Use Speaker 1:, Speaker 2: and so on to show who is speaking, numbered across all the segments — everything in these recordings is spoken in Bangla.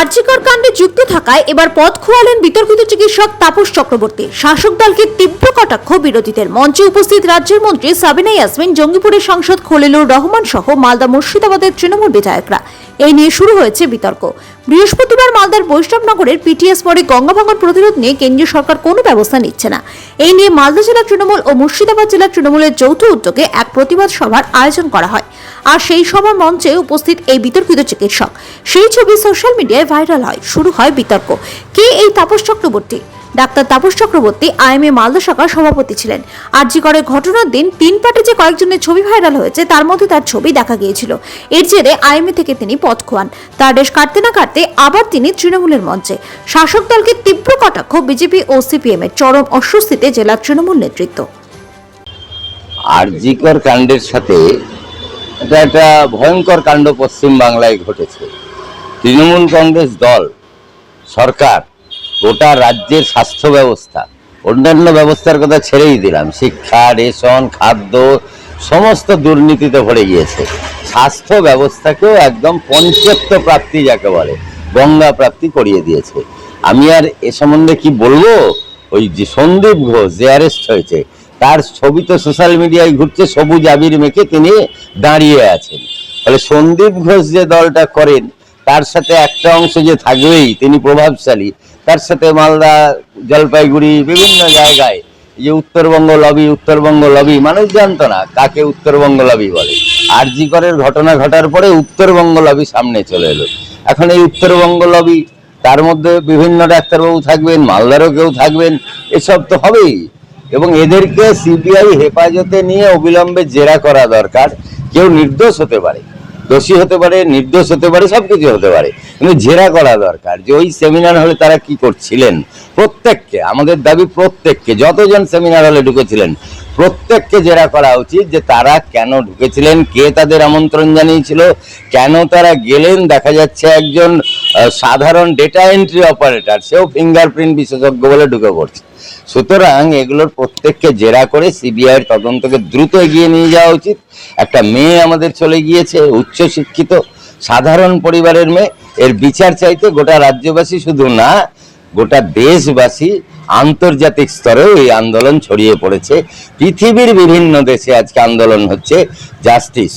Speaker 1: আর্যিকর কাণ্ডে যুক্ত থাকায় এবার পথ খোয়ালেন বিতর্কিত চিকিৎসক তাপস চক্রবর্তী। শাসক দলকে তীব্র কটাক্ষ বিরোধীদের মঞ্চে উপস্থিত রাজ্যের মন্ত্রী সাবিনা ইয়াসমিন, জঙ্গিপুরের সাংসদ খলিলুর রহমান সহ মালদা মুর্শিদাবাদের তৃণমূল বিধায়করা। এই নিয়ে শুরু হয়েছে বিতর্ক। বৃহস্পতিবার মালদার বৈষ্ণবনগরের পিটিএস পরে গঙ্গা ভাঙন প্রতিরোধ নিয়ে কেন্দ্রীয় সরকার কোনো ব্যবস্থা নিচ্ছে না। এই নিয়ে মালদা জেলা তৃণমূল ও মুর্শিদাবাদ জেলা তৃণমূলের যৌথ উদ্যোগে এক প্রতিবাদ সভার আয়োজন করা হয়। আর সেই সভার মঞ্চে উপস্থিত এই বিতর্কিত চিকিৎসক। সেই ছবি সোশ্যাল মিডিয়ায় ভাইরাল হয়। শুরু হয় বিতর্ক। কে এই তাপস চক্রবর্তী? ডাক্তার তাপস চক্রবর্তী, আইএমএ মালদা শাখার সভাপতি ছিলেন। আরজি করে ঘটনার দিন তিন পাটে যে কয়েকজনের ছবি ভাইরাল হয়েছে, তার মধ্যে তার ছবি দেখা গিয়েছিল। এর জেরে আইএমএ থেকে তিনি পথ খোয়ান। তার রেশ কাটতে না কাটতে আবার তিনি তৃণমূলের মঞ্চে। শাসক দলকে তীব্র কটাক্ষ, বিজেপি ও সিপিএম এর চরম অস্বস্তিতে জেলা তৃণমূল নেতৃত্ব।
Speaker 2: আরজিকর কাণ্ডের সাথে এটা একটা ভয়ঙ্কর কাণ্ড পশ্চিম বাংলায় ঘটেছে। তৃণমূল কংগ্রেস দল, সরকার গোটা রাজ্যের স্বাস্থ্য ব্যবস্থা, অন্যান্য ব্যবস্থার কথা ছেড়েই দিলাম, শিক্ষা, রেশন, খাদ্য, সমস্ত দুর্নীতিতে ভরে গিয়েছে। স্বাস্থ্য ব্যবস্থাকেও একদম পঞ্চত্ব প্রাপ্তি যাকে বলে, গঙ্গা প্রাপ্তি করিয়ে দিয়েছে। আমি আর এ সম্বন্ধে কি বলব? ওই যে সন্দীপ ঘোষ যে অ্যারেস্ট হয়েছে, তার ছবি তো সোশ্যাল মিডিয়ায় ঘুরছে, সবুজ আবির মেখে তিনি দাঁড়িয়ে আছেন। ফলে সন্দীপ ঘোষ যে দলটা করেন, তার সাথে একটা অংশ যে থাকবেই, তিনি প্রভাবশালী তার সাথে মালদা, জলপাইগুড়ি, বিভিন্ন জায়গায়। যে উত্তরবঙ্গ লবি উত্তরবঙ্গ লবি মানুষ জানতো না কাকে উত্তরবঙ্গ লবি বলে। আরজি করের ঘটনা ঘটার পরে উত্তরবঙ্গ লবি সামনে চলে এলো। এখন এই উত্তরবঙ্গ লবি তার মধ্যে বিভিন্ন ডাক্তারবাবু থাকবেন, মালদারও কেউ থাকবেন, এসব তো হবেই। এবং এদেরকে সিবিআই হেফাজতে নিয়ে অবিলম্বে জেরা করা দরকার, কেউ নির্দোষ হতে পারে। দোষী হতে পারে, নির্দোষ হতে পারে সব কিছু হতে পারে। কিন্তু জেরা করা দরকার যে ওই সেমিনার হলে তারা কি করছিলেন? প্রত্যেককে, আমাদের দাবি প্রত্যেককে, যতজন সেমিনার হলে ঢুকেছিলেন, প্রত্যেককে জেরা করা উচিত যে তারা কেন ঢুকেছিলেন, কে তাদের আমন্ত্রণ জানিয়েছিল, কেন তারা গেলেন। দেখা যাচ্ছে একজন সাধারণ ডেটা এন্ট্রি অপারেটর সেও ফিঙ্গারপ্রিন্ট বিশেষজ্ঞ বলে ঢুকে পড়ছে। সুতরাং এগুলোর প্রত্যেককে জেরা করে সিবিআইয়ের তদন্তকে দ্রুত এগিয়ে নিয়ে যাওয়া উচিত। একটা মেয়ে আমাদের চলে গিয়েছে উচ্চ শিক্ষিত সাধারণ পরিবারের মেয়ে। এর বিচার চাইতে গোটা রাজ্যবাসী শুধু না, গোটা দেশবাসী আন্তর্জাতিক স্তরেও এই আন্দোলন ছড়িয়ে পড়েছে। পৃথিবীর বিভিন্ন দেশে আজকে আন্দোলন হচ্ছে। জাস্টিস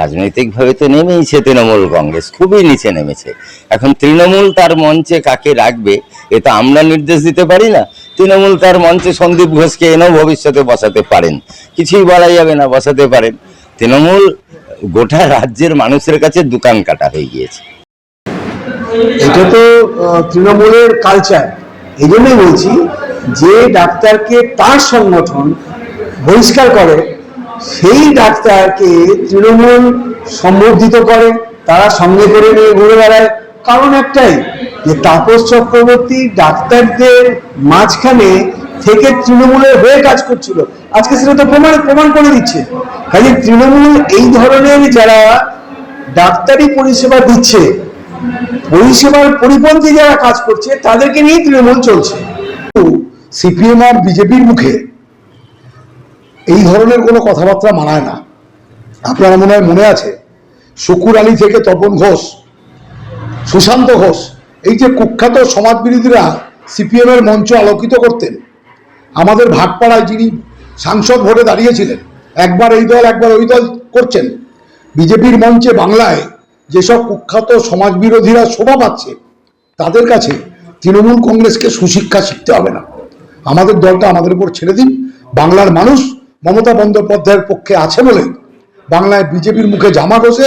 Speaker 2: রাজনৈতিকভাবে তো নেমেইছে তৃণমূল কংগ্রেস, খুবই নিচে নেমেছে। এখন তৃণমূল তার মঞ্চে কাকে রাখবে, এ তো আমরা নির্দেশ দিতে পারি না। তৃণমূল তার মঞ্চে সন্দীপ ঘোষকে এনেও ভবিষ্যতে বসাতে পারেন। কিছুই বলা যাবে না, বসাতে পারেন। তৃণমূল গোটা রাজ্যের মানুষের কাছে দোকান কাটা হয়ে গিয়েছে।
Speaker 3: এটা তো তৃণমূলের কালচার এই জন্যই বলছি যে ডাক্তারকে তার সংগঠন বহিষ্কার করে, সেই ডাক্তারকে তৃণমূল সম্বর্ধিত করে, তারা সঙ্গে করে নিয়ে ঘুরে বেড়ায়। কারণ একটাই, যে তাপস চক্রবর্তী ডাক্তারদের মাঝখানে থেকে তৃণমূলের হয়ে কাজ করছিল। আজকে সেটা তো প্রমাণ প্রমাণ করে দিচ্ছে। কাজে তৃণমূল এই ধরনের যারা ডাক্তারি পরিষেবা দিচ্ছে, পরিষেবার পরিপন্থী যারা কাজ করছে, তাদেরকে নিয়ে তৃণমূল চলছে। সিপিএম আর বিজেপির মুখে এই ধরনের কোনো কথাবার্তা মানায় না। আপনারা মনে হয়, মনে আছে? শুকুর আলী থেকে তপন ঘোষ সুশান্ত ঘোষ, এই যে কুখ্যাত সমাজবিরোধীরা সিপিএম এর মঞ্চ আলোকিত করতেন, আমাদের ভাটপাড়ায় যিনি সাংসদ ভোটে দাঁড়িয়েছিলেন, একবার এই দল, একবার ওই দল করছেন, বিজেপির মঞ্চে বাংলায় যেসব কুখ্যাত সমাজবিরোধীরা শোভা পাচ্ছে, তাদের কাছে তৃণমূল কংগ্রেসকে সুশিক্ষা শিখতে হবে না। আমাদের দলটা আমাদের উপর ছেড়ে দিন, বাংলার মানুষ মমতা বন্দ্যোপাধ্যায়ের পক্ষে আছে বলে বাংলায় বিজেপির মুখে জামা ঘষে